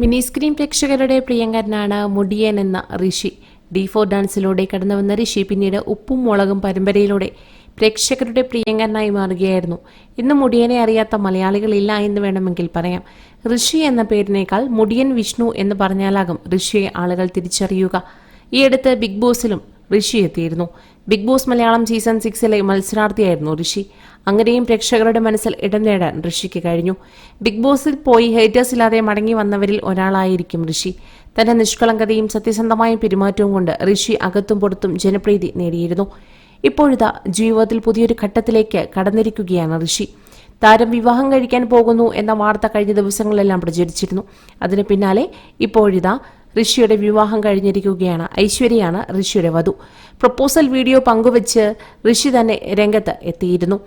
Mini screen പ്രേക്ഷകരുടെ പ്രിയങ്കരനാണ് മുടിയൻ എന്ന ഋഷി. D four ഡാൻസിലൂടെ കടന്നു വന്ന ഋഷി പിന്നീട് ഉപ്പും മുളകും പരമ്പരയിലൂടെ പ്രേക്ഷകരുടെ പ്രിയങ്കരനായി മാറുകയായിരുന്നു. ഇന്ന് മുടിയനെ അറിയാത്ത മലയാളികളില്ല എന്ന് വേണമെങ്കിൽ പറയാം. ഋഷി എന്ന പേരിനേക്കാൾ മുടിയൻ വിഷ്ണു എന്ന് പറഞ്ഞാലാകും ഋഷിയെ ആളുകൾ തിരിച്ചറിയുക. ഈ അടുത്ത് ബിഗ് ബോസിലും ഋഷി എത്തിയിരുന്നു. ബിഗ് ബോസ് മലയാളം സീസൺ സിക്സിലെ മത്സരാർത്ഥിയായിരുന്നു ഋഷി. അങ്ങനെയും പ്രേക്ഷകരുടെ മനസ്സിൽ ഇടം നേടാൻ ഋഷിക്ക് കഴിഞ്ഞു. ബിഗ് ബോസിൽ പോയി ഹേറ്റേഴ്സ് ഇല്ലാതെ മടങ്ങി വന്നവരിൽ ഒരാളായിരിക്കും ഋഷി. തന്റെ നിഷ്കളങ്കതയും സത്യസന്ധമായ പെരുമാറ്റവും കൊണ്ട് ഋഷി അകത്തും പുറത്തും ജനപ്രീതി നേടിയിരുന്നു. ഇപ്പോഴിതാ ജീവിതത്തിൽ പുതിയൊരു ഘട്ടത്തിലേക്ക് കടന്നിരിക്കുകയാണ് ഋഷി. താരം വിവാഹം കഴിക്കാൻ പോകുന്നു എന്ന വാർത്ത കഴിഞ്ഞ ദിവസങ്ങളെല്ലാം പ്രചരിച്ചിരുന്നു. അതിന് പിന്നാലെ ഇപ്പോഴിതാ ഋഷിയുടെ വിവാഹം കഴിഞ്ഞിരിക്കുകയാണ്. ഐശ്വര്യയാണ് ഋഷിയുടെ വധു. പ്രപ്പോസൽ വീഡിയോ പങ്കുവച്ച് ഋഷി തന്നെ രംഗത്ത് എത്തിയിരുന്നു.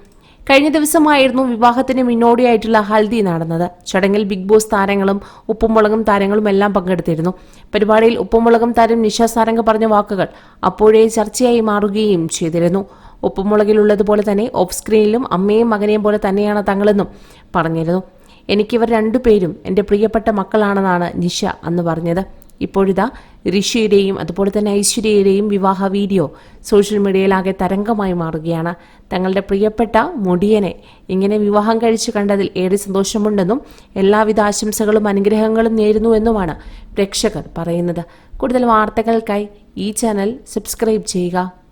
കഴിഞ്ഞ ദിവസമായിരുന്നു വിവാഹത്തിന് മുന്നോടിയായിട്ടുള്ള ഹൽദി നടന്നത്. ചടങ്ങിൽ ബിഗ് ബോസ് താരങ്ങളും ഉപ്പുമുളകും താരങ്ങളും എല്ലാം പങ്കെടുത്തിരുന്നു. പരിപാടിയിൽ ഉപ്പുമുളകും താരം നിഷ സാരംഗ് പറഞ്ഞ വാക്കുകൾ അപ്പോഴേ ചർച്ചയായി മാറുകയും ചെയ്തിരുന്നു. ഉപ്പുമുളകിലുള്ളതുപോലെ തന്നെ ഓഫ് സ്ക്രീനിലും അമ്മയും മകനെയും പോലെ തന്നെയാണ് തങ്ങളെന്നും പറഞ്ഞിരുന്നു. എനിക്കിവർ രണ്ടുപേരും എന്റെ പ്രിയപ്പെട്ട മക്കളാണെന്നാണ് നിഷ അന്ന് പറഞ്ഞത്. ഇപ്പോഴിതാ ഋഷിയുടെയും അതുപോലെ തന്നെ ഐശ്വര്യയുടെയും വിവാഹ വീഡിയോ സോഷ്യൽ മീഡിയയിലാകെ തരംഗമായി മാറുകയാണ്. തങ്ങളുടെ പ്രിയപ്പെട്ട മുടിയനെ ഇങ്ങനെ വിവാഹം കഴിച്ചു കണ്ടതിൽ ഏറെ സന്തോഷമുണ്ടെന്നും എല്ലാവിധ ആശംസകളും അനുഗ്രഹങ്ങളും നേരുന്നുവെന്നുമാണ് പ്രേക്ഷകർ പറയുന്നത്. കൂടുതൽ വാർത്തകൾക്കായി ഈ ചാനൽ സബ്സ്ക്രൈബ് ചെയ്യുക.